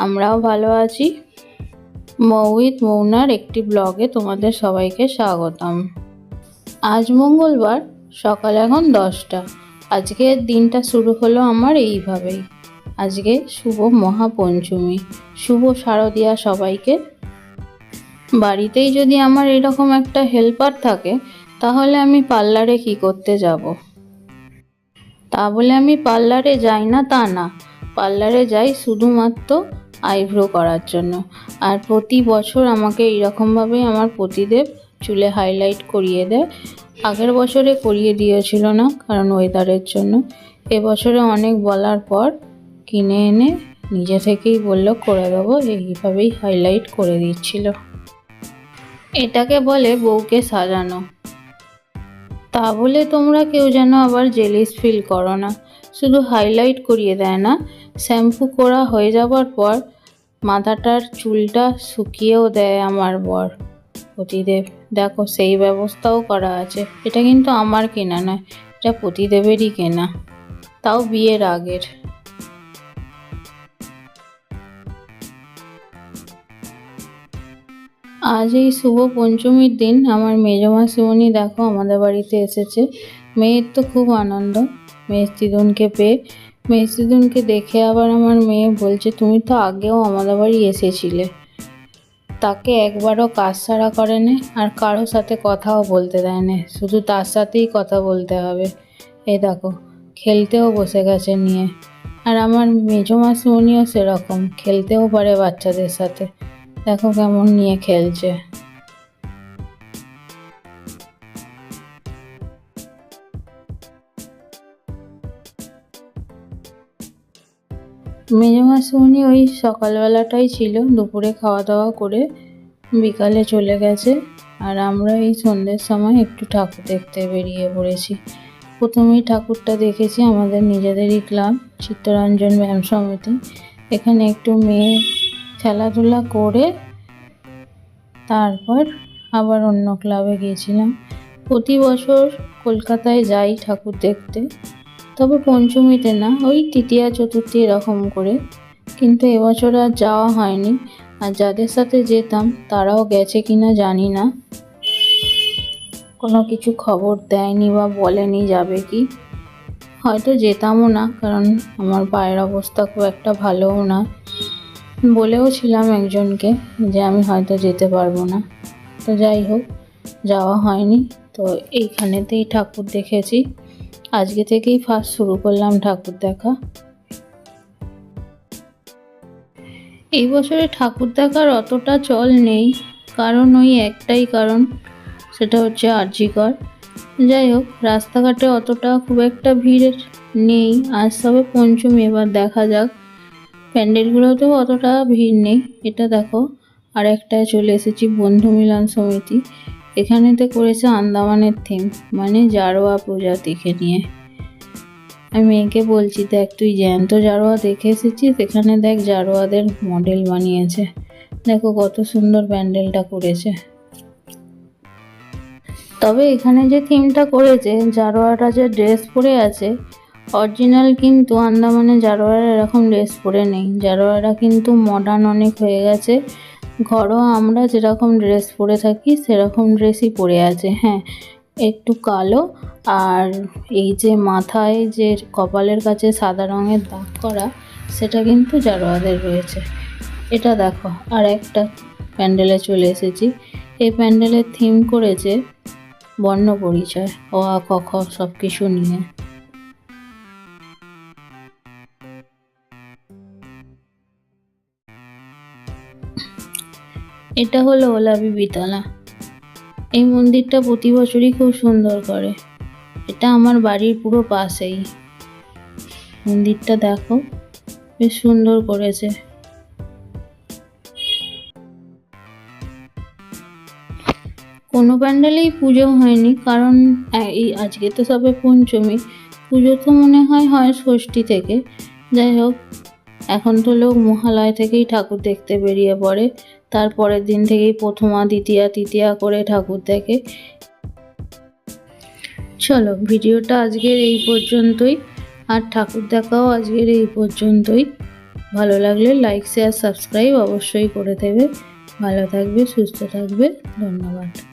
আমরাও ভালো আছি। মৌইত মৌনার একটি ব্লগে তোমাদের সবাইকে স্বাগতম। আজ মঙ্গলবার, সকাল এখন দশটা। আজকের দিনটা শুরু হলো আমার এইভাবেই। আজকে শুভ মহাপঞ্চমী। শুভ শারদিয়া সবাইকে। বাড়িতেই যদি আমার এরকম একটা হেল্পার থাকে, তাহলে আমি পার্লারে কি করতে যাব? তা বলে আমি পার্লারে যাই না তা না। পার্লারে যাই শুধুমাত্র আইব্রো করার জন্য। আর প্রতি বছর আমাকে এইরকমভাবেই আমার পতিদেব চুলে হাইলাইট করিয়ে দেয়। আগের বছরে করিয়ে দিয়েছিল না, কারণ ওয়েদারের জন্য। এবছরে অনেক বলার পর কিনে এনে নিজে থেকেই বলল, করে দেবো এইভাবেই হাইলাইট করে দিচ্ছিল। এটাকে বলে বউকে সাজানো। তা বলে তোমরা কেউ যেন আবার জেলিস ফিল করো না। শুধু হাইলাইট করিয়ে দেয় না শ্যাম্পু করা হয়ে যাবার পর মাথাটার চুলটা শুকিয়েও দেয় আমার বর। পতিদেব, দেখো সেই ব্যবস্থাও করা আছে। এটা কিন্তু আমার কেনা নয়, এটা পতিদেবেরই কেনা। তাও বিয়ের আগের। আজ এই শুভ পঞ্চমীর দিন আমার মেজমা শিবনী দেখো আমাদের বাড়িতে এসেছে। মেয়ের তো খুব আনন্দ মেস্তিদুনকে পেয়ে মেস্তিদুনকে দেখে আবার আমার মেয়ে বলছে, তুমি তো আগেও আমাদের বাড়ি এসেছিলে। তাকে একবারও কাজ ছাড়া করে না আর কারোর সাথে কথাও বলতে দেয় না শুধু তার সাথেই কথা বলতে হবে। এ দেখো, খেলতেও বসে গেছে নিয়ে। আর আমার মেজো মাসিমণিও সেরকম, খেলতেও পারে বাচ্চাদের সাথে। দেখো কেমন নিয়ে খেলছে। মেজো মাসিমণি ওই সকালবেলাটাই ছিল দুপুরে খাওয়া দাওয়া করে বিকালে চলে গেছে। আর আমরা এই সন্ধ্যের সময় একটু ঠাকুর দেখতে বেরিয়ে পড়েছি। প্রথমেই ঠাকুরটা দেখেছি আমাদের নিজেদেরই ক্লাব, চিত্তরঞ্জন ব্যায়াম সমিতি। এখানে একটু মেয়ে খেলাধুলা করে তারপর আবার অন্য ক্লাবে গিয়েছিলাম। প্রতি বছর কলকাতায় যাই ঠাকুর দেখতে। তবে পঞ্চমীতে না, ওই তৃতীয়া চতুর্থী এরকম করে। কিন্তু এবছর আর যাওয়া হয়নি। আর যাদের সাথে যেতাম, তারাও গেছে কিনা জানি না। কোনো কিছু খবর দেয়নি বা বলেনি যাবে কি। হয়তো যেতামও না, কারণ আমার পায়ের অবস্থা খুব একটা ভালোও না। বলেও ছিলাম একজনকে যে আমি হয়তো যেতে পারব না। তো যাই হোক, যাওয়া হয়নি। তো এইখানেতেই ঠাকুর দেখেছি। আজকে থেকেই ফার্স্ট শুরু করলাম ঠাকুর দেখা। এই বছরে ঠাকুর দেখার অতটা চল নেই, কারণ ওই একটাই কারণ, সেটা হচ্ছে আরজিকর যাই হোক, রাস্তাঘাটে অতটা খুব একটা ভিড় নেই, আজ তবে পঞ্চমী, এবার দেখা যাক। প্যান্ডেলগুলোতেও অতটা ভিড় নেই, এটা দেখো। আর একটায় চলে এসেছি বন্ধু মিলন সমিতি। এখানেতে করেছে আন্দামানের থিম মানে জারোয়া প্রজাতিকে নিয়ে। আমি মেয়েকে বলছি, দেখ, তুই জ্যান্ত জারোয়া দেখে এসেছিস? এখানে দেখ, জারোয়াদের মডেল বানিয়েছে। দেখো কত সুন্দর প্যান্ডেলটা করেছে। তবে এখানে যে থিমটা করেছে, জারোয়াটা যে ড্রেস পরে আছে অরিজিনাল কিন্তু আন্দামানে জারোয়ারা এরকম ড্রেস পরে নেই। জারোয়ারা কিন্তু মডার্ন অনেক হয়ে গেছে। ঘরোয়া আমরা যেরকম ড্রেস পরে থাকি, সেরকম ড্রেসই পরে আছে হ্যাঁ। একটু কালো আর এই যে মাথায় যে কপালের কাছে সাদা রঙের দাগ করা, সেটা কিন্তু জারোয়াদের রয়েছে। এটা দেখো, আর একটা প্যান্ডেলে চলে এসেছি। এই প্যান্ডেলের থিম করেছে বর্ণ পরিচয়, অ, আ ক খ সব কিছু নিয়ে। এটা হলো ওলাবি বিতলা। এই মন্দিরটা প্রতি বছরই খুব সুন্দর করে। এটা আমার বাড়ির পুরো পাশেই। মন্দিরটা দেখো, বেশ সুন্দর করেছে। কোনো প্যান্ডেলেই পুজো হয়নি, কারণ এই আজকে তো সবে পঞ্চমী। পুজো তো মনে হয় হয় ষষ্ঠী থেকে। যাই হোক, এখন তো লোক মহালয় থেকেই ঠাকুর দেখতে বেরিয়ে পড়ে। তারপরের দিন থেকেই প্রথমা, দ্বিতীয়া, তৃতীয়া করে ঠাকুর দেখে। চলো, ভিডিওটা আজকের এই পর্যন্তই। আর ঠাকুর দেখাও আজকের এই পর্যন্তই। ভালো লাগলে লাইক শেয়ার সাবস্ক্রাইব অবশ্যই করে দেবে। ভালো থাকবে, সুস্থ থাকবে। ধন্যবাদ।